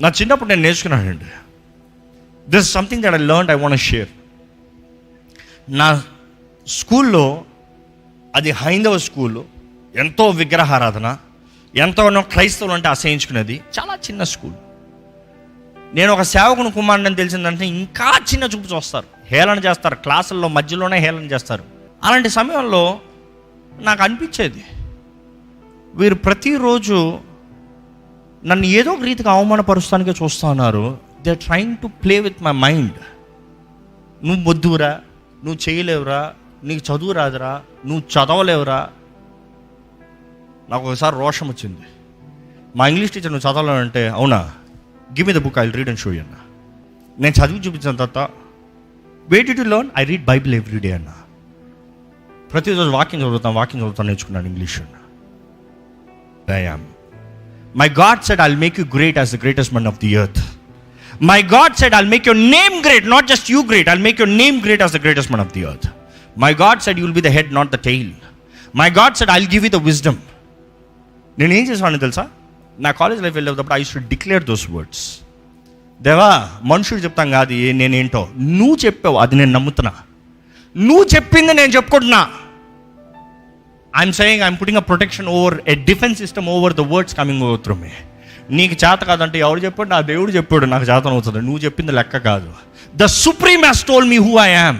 నా చిన్నప్పుడు నేను నేర్చుకున్నానండి. This something that I learn I want share నా స్కూల్లో అది హైందవ స్కూల్ ఎంతో విగ్రహారాధన ఎంతో క్రైస్తవులు అంటే అసహించుకునేది చాలా చిన్న స్కూల్. నేను ఒక సేవకుని కుమారుని తెలిసిందంటే ఇంకా చిన్న చూపు చూస్తారు. హేళన చేస్తారు. క్లాసుల్లో మధ్యలోనే హేళన చేస్తారు. అలాంటి సమయంలో నాకు అనిపించేది వీరు ప్రతిరోజు నన్ను ఏదో ఒక రీతిగా అవమానపరుస్తానికే చూస్తూ ఉన్నారు. They trying to play with my mind నువ్వు వద్దురా నువ్వు చేయలేవురా నీకు చదువు రాదురా నువ్వు చదవలేవురా. నాకు ఒకసారి రోషం వచ్చింది. మా ఇంగ్లీష్ టీచర్ నువ్వు చదవాలంటే అవునా? Give me the book I read and show అన్న. నేను చదివి చూపించిన తర్వాత wait to learn I read Bible everyday అన్న. ప్రతిరోజు వాకింగ్ చదువుతాను వాకింగ్ చదువుతాను నేర్చుకున్నాను ఇంగ్లీష్ అన్న. I am my God said I'll make you great as the greatest man of the earth my God said I'll make your name great not just you great I'll make your name great as the greatest man of the earth my God said you'll be the head not the tail my God said I'll give you the wisdom నేను ఏం చేసేవాడిని తెలుసా? నా college life వెళ్ళేటప్పుడు I should declare those words దేవా మనుషుడు చెప్తాం కాదు నేనేంటో. నువ్వు చెప్పావు అది నేను నమ్ముతున్నా. నువ్వు చెప్పింది నేను చెప్పుకుంటున్నా. I'm saying I'm putting a protection over a defence system over the words coming over through me నీకు చేత కాదంటే ఎవరు చెప్పాడు నా దేవుడు చెప్పాడు నాకు చేతన అవుతుంది నువ్వు చెప్పింది లెక్క కాదు the supreme has told me who I am